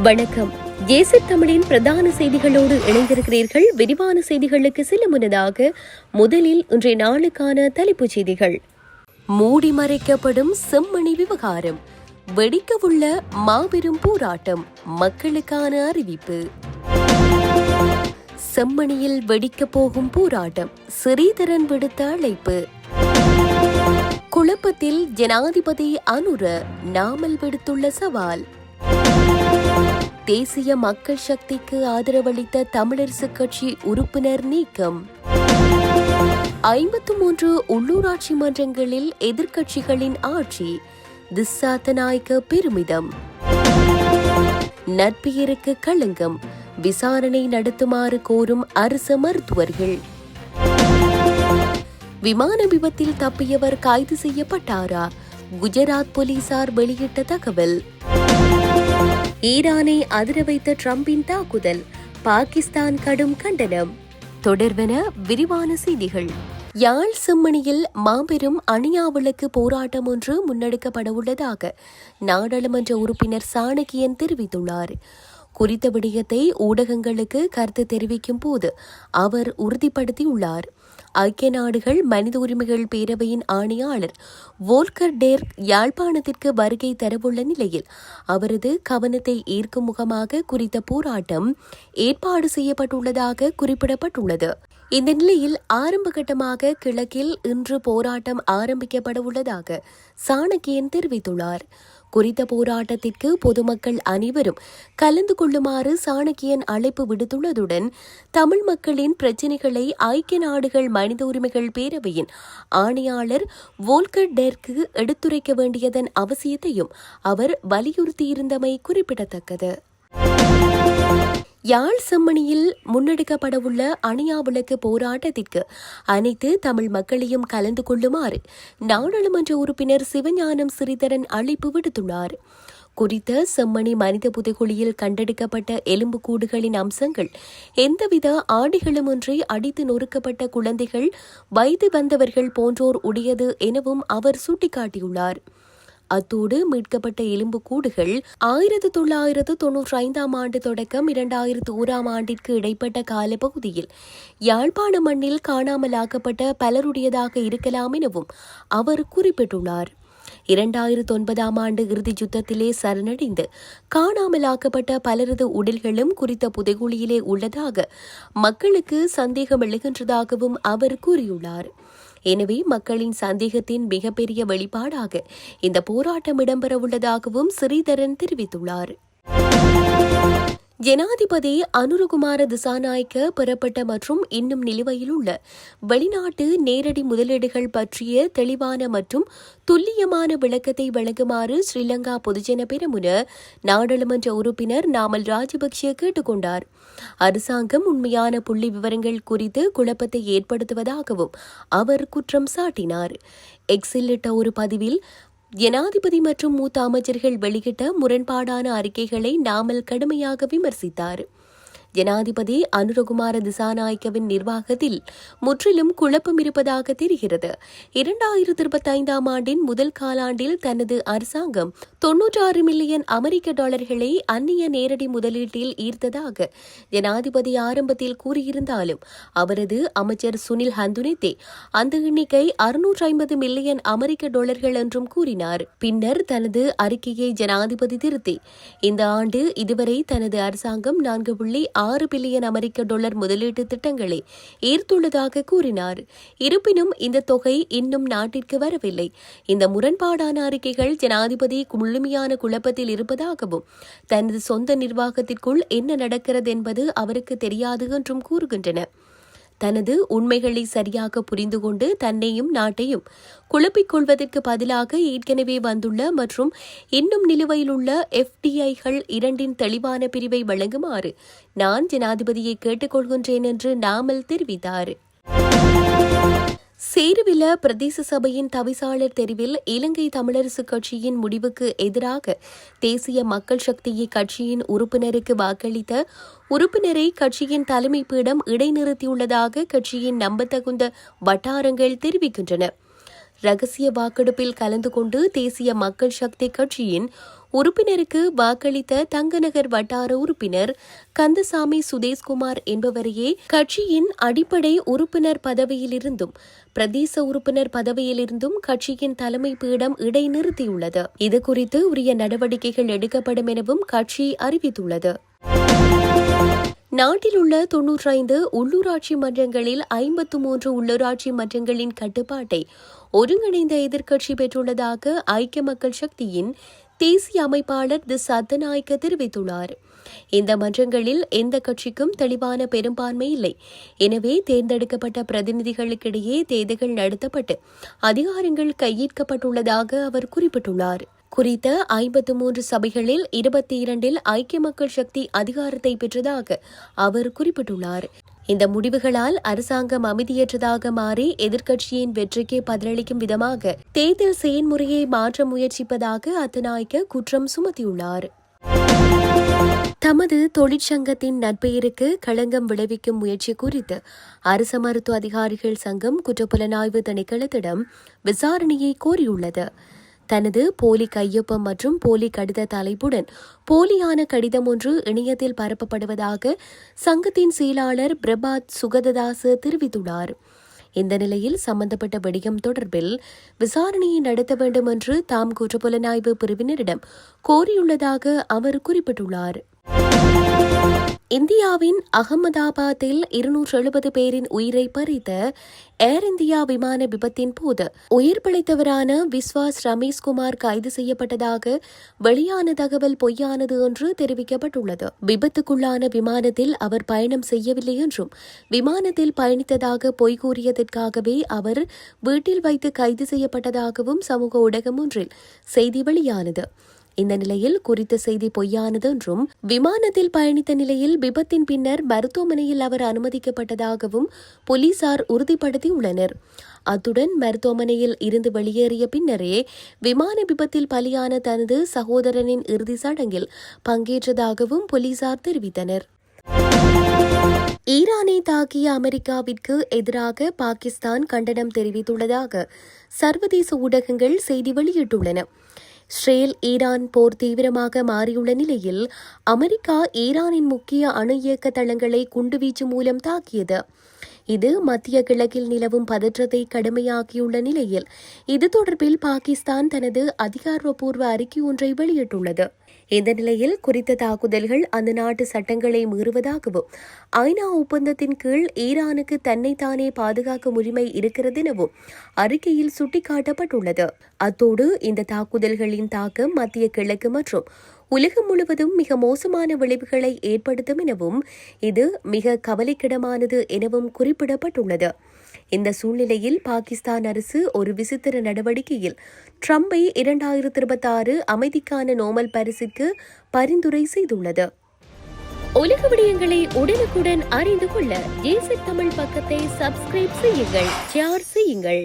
வணக்கம். ஏசி தமிழின் பிரதான செய்திகளோடு இணைந்திருக்கிறீர்கள். விரிவான செய்திகளுக்கு சில முன்னதாக முதலில் இன்றைய நாளுக்கான தலைப்புச் செய்திகள். மூடி மறைக்கப்படும் செம்மணி விவகாரம். வெடிக்கவுள்ள மாபெரும் போராட்டம். மக்களுக்கான அறிவிப்பு. செம்மணியில் வெடிக்கப் போகும் போராட்டம். ஸ்ரீதரன் விடுத்த அழைப்பு. குழப்பத்தில் ஜனாதிபதி அனுர நாமல் விடுத்துள்ள சவால். தேசிய மக்கள் சக்திக்கு ஆதரவளித்த தமிழரசு கட்சி உறுப்பினர் நீக்கம். ஐம்பத்து மூன்று உள்ளூராட்சி மன்றங்களில் எதிர்க்கட்சிகளின் ஆட்சி. திசாத்தநாயக்க பெருமிதம். நற்பெயருக்கு களங்கம். விசாரணை நடத்துமாறு கோரும் அரசு மருத்துவர்கள். விமான விபத்தில் தப்பியவர் கைது செய்யப்பட்டாரா? குஜராத் போலீசார் வெளியிட்ட தகவல். ஈரானை அதிர வைத்த ட்ரம்பின் தாக்குதல் பாகிஸ்தான் கடும் கண்டனம். தொடர்வன விரிவான செய்திகள். யாழ் செம்மணியில் மாபெரும் அணியாவிளக்கு போராட்டம் ஒன்று முன்னெடுக்கப்பட உள்ளதாக நாடாளுமன்ற உறுப்பினர் சாணக்கியன் தெரிவித்துள்ளார். குறித்த விடயத்தை ஊடகங்களுக்கு கருத்து தெரிவிக்கும் போது அவர் உறுதிப்படுத்தியுள்ளார். ஐக்கிய நாடுகள் மனித உரிமைகள் பேரவையின் ஆணையாளர் வோல்கர் டேர் யாழ்ப்பாணத்திற்கு வருகை தரவுள்ள நிலையில் அவரது கவனத்தை ஈர்க்கும் முகமாக குறித்த போராட்டம் ஏற்பாடு செய்யப்பட்டுள்ளதாக குறிப்பிடப்பட்டுள்ளது. இந்த நிலையில் ஆரம்பகட்டமாக கிழக்கில் இன்று போராட்டம் ஆரம்பிக்கப்பட உள்ளதாக சாணக்கியன் தெரிவித்துள்ளார். குறித்த போராட்டத்திற்கு பொதுமக்கள் அனைவரும் கலந்து கொள்ளுமாறு சாணக்கியன் அழைப்பு விடுத்துள்ளதுடன் தமிழ் மக்களின் பிரச்சினைகளை ஐக்கிய நாடுகள் மனித உரிமைகள் பேரவையின் ஆணையாளர் வோல்கர் டெர்க்கு எடுத்துரைக்க வேண்டியதன் அவசியத்தையும் அவர் வலியுறுத்தியிருந்தமை குறிப்பிடத்தக்கது. யாழ் செம்மணியில் முன்னெடுக்கப்படவுள்ள அணியா விளக்கு போராட்டத்திற்கு அனைத்து தமிழ் மக்களையும் கலந்து கொள்ளுமாறு நாடாளுமன்ற உறுப்பினர் சிவஞானம் சிறிதரன் அழைப்பு விடுத்துள்ளார். குறித்த செம்மணி மனித புதைகுழியில் கண்டெடுக்கப்பட்ட எலும்புக்கூடுகளின் அம்சங்கள் எந்தவித ஆடிகளுமின்றி அடித்து நொறுக்கப்பட்ட குழந்தைகள் வயது வந்தவர்கள் போன்றோர் உடையது எனவும் அவர் சுட்டிக்காட்டியுள்ளார். அத்தோடு மீட்கப்பட்ட எலும்பு கூடுகள் ஆயிரத்து தொள்ளாயிரத்து தொன்னூற்றி ஐந்தாம் ஆண்டு தொடக்கம் இரண்டாயிரத்து ஓராம் ஆண்டிற்கு இடைப்பட்ட காலப்பகுதியில் யாழ்ப்பாண மண்ணில் காணாமலாக்கப்பட்ட பலருடையதாக இருக்கலாம் எனவும் அவர் குறிப்பிட்டுள்ளார். இரண்டாயிரத்து ஒன்பதாம் ஆண்டு இறுதி யுத்தத்திலே சரணடைந்து காணாமலாக்கப்பட்ட பலரது உடல்களும் குறித்த புதைகுழியிலே உள்ளதாக மக்களுக்கு சந்தேகம் எழுகின்றதாகவும் அவர் கூறியுள்ளார். எனவே மக்களின் சந்தேகத்தின் மிகப்பெரிய வெளிப்பாடாக இந்த போராட்டம் இடம்பெறவுள்ளதாகவும் ஸ்ரீதரன் தெரிவித்துள்ளார். ஜனாதிபதி அனுரகுமார திசாநாயக்க பெறப்பட்ட மற்றும் இன்னும் நிலுவையில் உள்ள வெளிநாட்டு நேரடி முதலீடுகள் பற்றிய தெளிவான மற்றும் துல்லியமான விளக்கத்தை வழங்குமாறு ஸ்ரீலங்கா பொதுஜன பெருமுன நாடாளுமன்ற உறுப்பினர் நாமல் ராஜபக்ஷ கேட்டுக்கொண்டார். அரசாங்கம் உண்மையான புள்ளி விவரங்கள் குறித்து குழப்பத்தை ஏற்படுத்துவதாகவும் அவர் குற்றம் சாட்டினார். எக்ஸில் ஒரு பதிவில் ஜனாதிபதி மற்றும் மூத்த அமைச்சர்கள் வெளியிட்ட முரண்பாடான அறிக்கைகளை நாமல் கடுமையாக விமர்சித்தார். ஜனாதிபதி அனுரகுமார திசாநாயக்கவின் நிர்வாகத்தில் முற்றிலும் குழப்பம் இருப்பதாக தெரிகிறது. இரண்டாயிரத்தி இருபத்தி ஐந்தாம் ஆண்டின் முதல் காலாண்டில் தனது அரசாங்கம் தொன்னூற்றாறு மில்லியன் அமெரிக்க டாலர்களை அந்நிய நேரடி முதலீட்டில் ஈர்த்ததாக ஜனாதிபதி ஆரம்பத்தில் கூறியிருந்தாலும் அவரது அமைச்சர் சுனில் ஹந்துனித்தே அந்த எண்ணிக்கை அறுநூற்று ஐம்பது மில்லியன் அமெரிக்க டாலர்கள் என்றும் கூறினார். பின்னர் தனது அறிக்கையை ஜனாதிபதி திருத்தி இந்த ஆண்டு இதுவரை தனது அரசாங்கம் நான்கு புள்ளி ஆறு பில்லியன் அமெரிக்க டாலர் முதலீட்டு திட்டங்களை ஈர்த்துள்ளதாக கூறினார். இருப்பினும் இந்த தொகை இன்னும் நாட்டிற்கு வரவில்லை. இந்த முரண்பாடான அறிக்கைகள் ஜனாதிபதி முழுமையான குழப்பத்தில் இருப்பதாகவும் தனது சொந்த நிர்வாகத்திற்குள் என்ன நடக்கிறது என்பது அவருக்கு தெரியாது என்றும் கூறுகின்றன. தனது உண்மைகளை சரியாக புரிந்து கொண்டு தன்னையும் நாட்டையும் குழப்பிக் கொள்வதற்கு பதிலாக ஏற்கனவே வந்துள்ள மற்றும் இன்னும் நிலுவையில் உள்ள எஃப்டிஐகள் இரண்டின் தெளிவான பிரிவை வழங்குமாறு நான் ஜனாதிபதியை கேட்டுக்கொள்கின்றேன் என்று நாமல் தெரிவித்தார். சேருவில பிரதேச சபையின் தவிசாளர் தெரிவில் இலங்கை தமிழரசு கட்சியின் முடிவுக்கு எதிராக தேசிய மக்கள் சக்தியை கட்சியின் உறுப்பினருக்கு வாக்களித்த உறுப்பினரை கட்சியின் தலைமை பீடம் இடைநிறுத்தியுள்ளதாக கட்சியின் நம்பத்தகுந்த வட்டாரங்கள் தெரிவிக்கின்றன. ரகசிய வாக்கெடுப்பில் கலந்து கொண்டு தேசிய மக்கள் சக்தி கட்சியின் உறுப்பினருக்கு வாக்களித்த தங்கநகர் வட்டார உறுப்பினர் கந்தசாமி சுதேஷ்குமார் என்பவரையே கட்சியின் அடிப்படை உறுப்பினர் பதவியிலிருந்தும் பிரதேச உறுப்பினர் பதவியிலிருந்தும் கட்சியின் தலைமை பீடம் இடைநிறுத்தியுள்ளது. இதுகுறித்து உரிய நடவடிக்கைகள் எடுக்கப்படும் எனவும் கட்சி அறிவித்துள்ளது. நாட்டில் உள்ள தொன்னூற்றைந்து உள்ளூராட்சி மன்றங்களில் ஐம்பத்து மூன்று உள்ளூராட்சி மன்றங்களின் கட்டுப்பாட்டை ஒருங்கிணைந்த எதிர்க்கட்சி பெற்றுள்ளதாக ஐக்கிய மக்கள் சக்தியின் தேசிய அமைப்பாளர் தி சத்தநாயக்க தெரிவித்துள்ளார். இந்த மன்றங்களில் எந்த கட்சிக்கும் தெளிவான பெரும்பான்மை இல்லை. எனவே தேர்ந்தெடுக்கப்பட்ட பிரதிநிதிகளுக்கிடையே தேர்தல்கள் நடத்தப்பட்டு அதிகாரங்கள் கையேற்கப்பட்டுள்ளதாக அவர் குறிப்பிட்டுள்ளார். குறித்த ஐம்பத்து மூன்று சபைகளில் இருபத்தி இரண்டில் ஐக்கிய மக்கள் சக்தி அதிகாரத்தை பெற்றதாக அவர் குறிப்பிட்டுள்ளார். இந்த முடிவுகளால் அரசாங்கம் அமைதியற்றதாக மாறி எதிர்க்கட்சியின் வெற்றிக்கு பதிலளிக்கும் விதமாக தேர்தல் செயன்முறையை மாற்ற முயற்சிப்பதாக அத்தநாயக்க குற்றம் சுமத்தியுள்ளார். தமது தொழிற்சங்கத்தின் நட்பெயருக்கு களங்கம் விளைவிக்கும் முயற்சி குறித்து அரச மருத்துவ அதிகாரிகள் சங்கம் குற்றப்புலனாய்வு திணைக்களத்திடம் விசாரணையை கோரியுள்ளது. தனது போலி கையொப்பம் மற்றும் போலி கடித தலைப்புடன் போலியான கடிதம் ஒன்று இணையத்தில் பரப்பப்படுவதாக சங்கத்தின் செயலாளர் பிரபாத் சுகததாச தெரிவித்துள்ளார். இந்த நிலையில் சம்பந்தப்பட்ட விடயம் தொடர்பில் விசாரணையை நடத்த வேண்டும் என்று தாம் குற்றப்புலனாய்வு பிரிவினரிடம் கோரியுள்ளதாக அவர் குறிப்பிட்டுள்ளார். இந்தியாவின் அகமதாபாத்தில் இருநூற்று எழுபது பேரின் உயிரை பறித்த ஏர் இந்தியா விமான விபத்தின் போது உயிர் பிழைத்தவரான விஸ்வாஸ் ரமேஷ்குமார் கைது செய்யப்பட்டதாக வெளியான தகவல் பொய்யானது என்று தெரிவிக்கப்பட்டுள்ளது. விபத்துக்குள்ளான விமானத்தில் அவர் பயணம் செய்யவில்லை என்றும் விமானத்தில் பயணித்ததாக பொய் கூறியதற்காகவே அவர் வீட்டில் வைத்து கைது செய்யப்பட்டதாகவும் சமூக ஊடகம் ஒன்றில் செய்தி வெளியானது. இந்த நிலையில் குறித்த செய்தி பொய்யானது என்றும் விமானத்தில் பயணித்த நிலையில் விபத்தின் பின்னர் மருத்துவமனையில் அவர் அனுமதிக்கப்பட்டதாகவும் போலீசார் உறுதிப்படுத்தியுள்ளனர். அத்துடன் மருத்துவமனையில் இருந்து வெளியேறிய பின்னரே விமான விபத்தில் பலியான தனது சகோதரனின் இறுதி சடங்கில் பங்கேற்றதாகவும் போலீசார் தெரிவித்தனர். ஈரானை தாக்கிய அமெரிக்காவிற்கு எதிராக பாகிஸ்தான் கண்டனம் தெரிவித்துள்ளதாக சர்வதேச ஊடகங்கள் செய்தி வெளியிட்டுள்ளன. இஸ்ரேல் ஈரான் போர் தீவிரமாக மாறியுள்ள நிலையில் அமெரிக்கா ஈரானின் முக்கிய அணு இயக்க தளங்களை குண்டுவீச்சு மூலம் தாக்கியது. இது மத்திய கிழக்கில் நிலவும் பதற்றத்தை கடுமையாக்கியுள்ள நிலையில் இது தொடர்பில் பாகிஸ்தான் தனது அதிகாரப்பூர்வ அறிக்கை ஒன்றை வெளியிட்டுள்ளது. இந்த நிலையில் குறித்த தாக்குதல்கள் அந்த நாட்டு சட்டங்களை மீறுவதாகவும் ஐநா ஒப்பந்தத்தின் கீழ் ஈரானுக்கு தன்னைத்தானே பாதுகாக்கும் உரிமை இருக்கிறது எனவும் அறிக்கையில் சுட்டிக்காட்டப்பட்டுள்ளது. அத்தோடு இந்த தாக்குதல்களின் தாக்கம் மத்திய கிழக்கு மற்றும் உலகம் முழுவதும் மிக மோசமான விளைவுகளை ஏற்படுத்தும் எனவும் இது மிக கவலைக்கிடமானது எனவும் குறிப்பிடப்பட்டுள்ளது. இந்த சூழ்நிலையில் பாகிஸ்தான் அரசு ஒரு விசித்திர நடவடிக்கையில் ட்ரம்பை இரண்டாயிரத்தி இருபத்தி ஆறு அமைதிக்கான நோமல் பரிசுக்கு பரிந்துரை செய்துள்ளது. உலக விடயங்களை உடனுக்குடன் அறிந்து கொள்ள ஜேசி தமிழ் பக்கத்தை சப்ஸ்கிரைப் செய்யுங்கள் ஷேர் செய்யுங்கள்.